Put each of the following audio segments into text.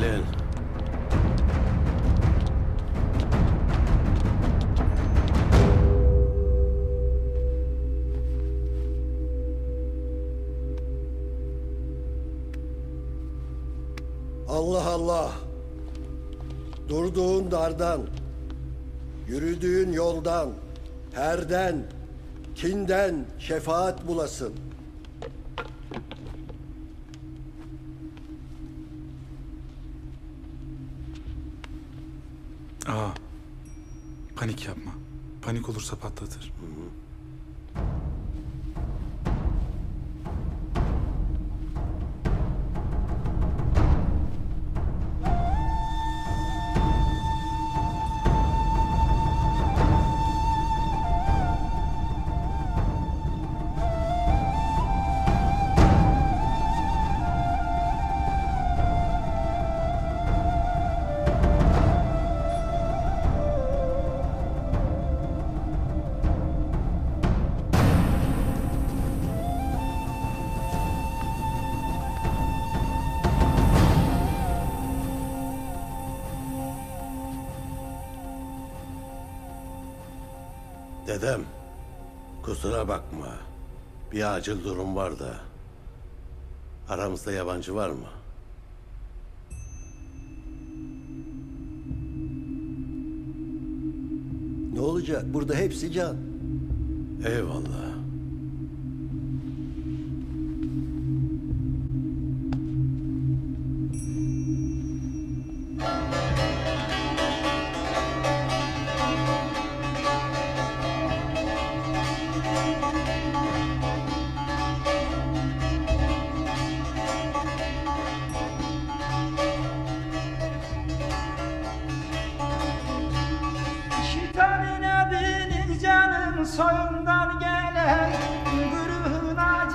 Berlin. Allah Allah. Durduğun dardan, yürüdüğün yoldan, herden, kinden şefaat bulasın.'' Aa, panik yapma. Panik olursa patlatır. Dedem, kusura bakma. Bir acil durum var da. Aramızda yabancı var mı? Ne olacak? Burada hepsi can. Eyvallah.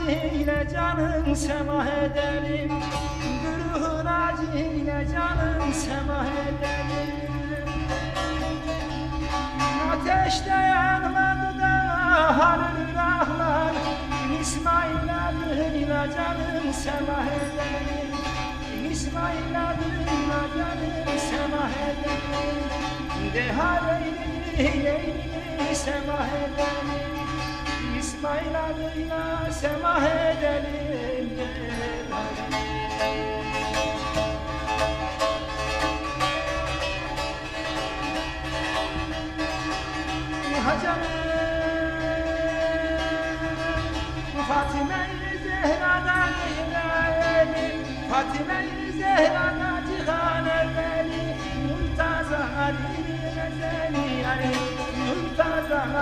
Acıyla canın semah edelim? Güruhun acıyla canın semah edelim? Ateşte yanmadı da halül rahlar İsmail adıyla canın semah edelim. İsmail adıyla canın semah edelim. Dehar eylini eylini semah edelim İsmail adıyla semah edelim. Hacanım Fatime-i Zehra'dan ilayeli Fatime-i Zehra'dan cihan evveli Mümtaza halini mezeli yani Mümtaza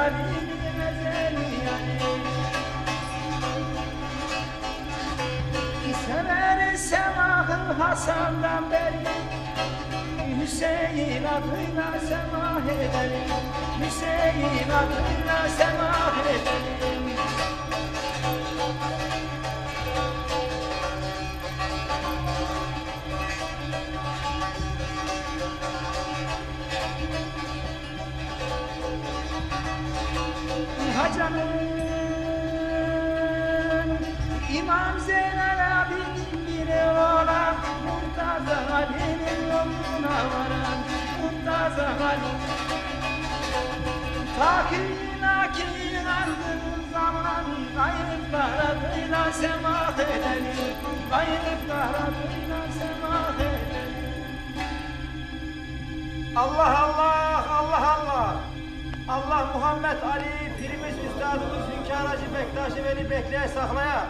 Hasan'dan beri Hüseyin adıyla semah edelim Hüseyin adıyla semah edelim Hacanım İmam olan Murtaza Ali'nin yoluna varan Murtaza Ali Takin akin ardın zaman Kayıplar adıyla semah edelim Kayıplar adıyla semah edelim Allah Allah, Allah Allah. Allah Muhammed Ali, pirimiz üstadımız Hünkâr Hacı Bektaş'ı Veli bekleye saklaya.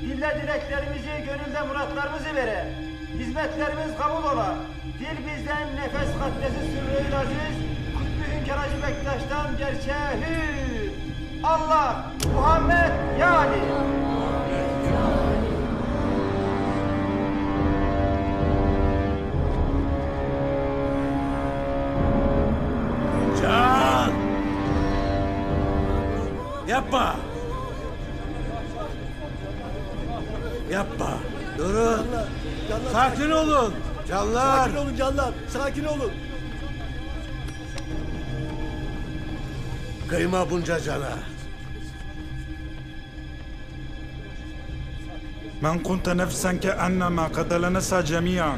Dille dileklerimizi, gönülde muratlarımızı vere. Hizmetlerimiz kabul ola. Dil bizden nefes katlesi sürrü aziz. Kutlu Hünkâr Hacı Bektaş'tan gerçeğe hü. Allah, Muhammed, Ya Canlar! Sakin olun canlar! Sakin olun! Kıyma bunca cana. من كنت نفسا كأنما قد لنسى جميعا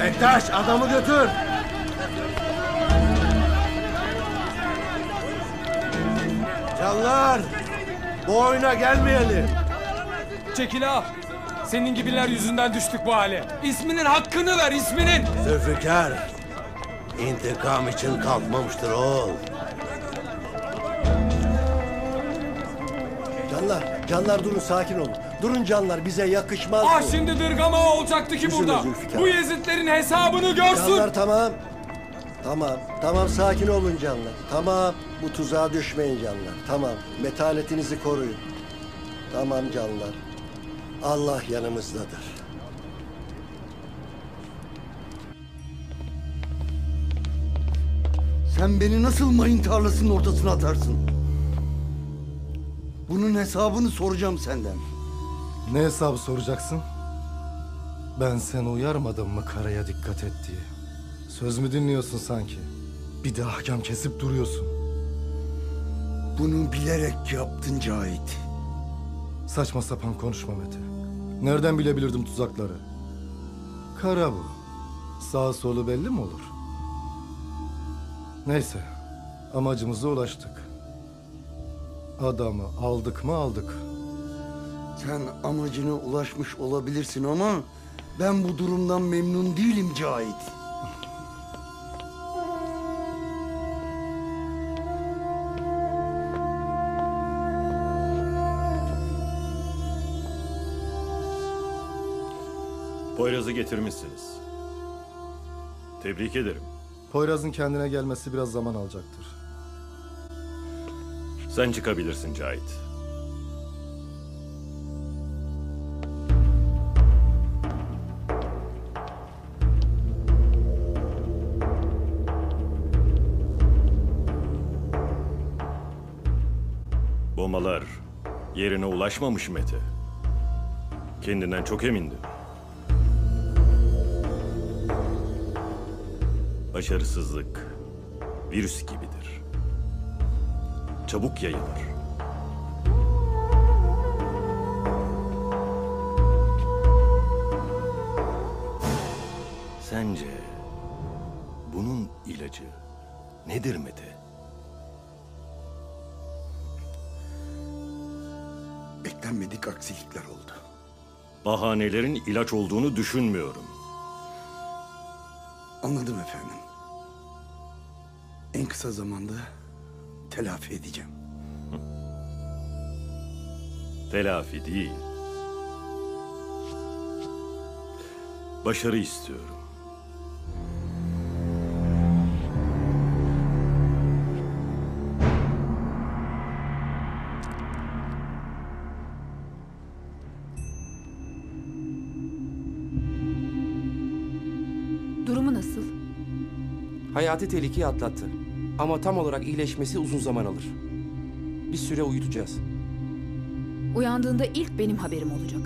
Bektaş adamı götür. Canlar, bu oyuna gelmeyelim. Çekil ağa. Senin gibiler yüzünden düştük bu hale. İsminin hakkını ver isminin. Zülfikar, intikam için kalkmamıştır oğul. Canlar, canlar durun sakin olun. Durun canlar bize yakışmaz Ah bu. şimdi dırgama olacaktı ki Üzülme burada. Zülfikar. Bu Yezidlerin hesabını görsün. Canlar tamam. Tamam, tamam sakin olun canlar. Tamam, bu tuzağa düşmeyin canlar. Tamam, metaletinizi koruyun. Tamam canlar. Allah yanımızdadır. Sen beni nasıl mayın tarlasının ortasına atarsın? Bunun hesabını soracağım senden. Ne hesabı soracaksın? Ben seni uyarmadım mı karaya dikkat et diye? Söz mü dinliyorsun sanki? Bir de ahkam kesip duruyorsun. Bunu bilerek yaptın Cahit. Saçma sapan konuşma Mete. Nereden bilebilirdim tuzakları? Kara bu. Sağ solu belli mi olur? Neyse. Amacımıza ulaştık. Adamı aldık mı aldık. Sen amacına ulaşmış olabilirsin ama ben bu durumdan memnun değilim Cahit. Poyraz'ı getirmişsiniz. Tebrik ederim. Poyraz'ın kendine gelmesi biraz zaman alacaktır. Sen çıkabilirsin Cahit. Bombalar yerine ulaşmamış Mete. Kendinden çok emindi. Başarısızlık virüs gibidir. Çabuk yayılır. Sence bunun ilacı nedir Mete? Beklenmedik aksilikler oldu. Bahanelerin ilaç olduğunu düşünmüyorum. Anladım efendim. En kısa zamanda telafi edeceğim. Telafi değil. Başarı istiyorum. Nasıl? Hayati tehlikeyi atlattı. Ama tam olarak iyileşmesi uzun zaman alır. Bir süre uyutacağız. Uyandığında ilk benim haberim olacak.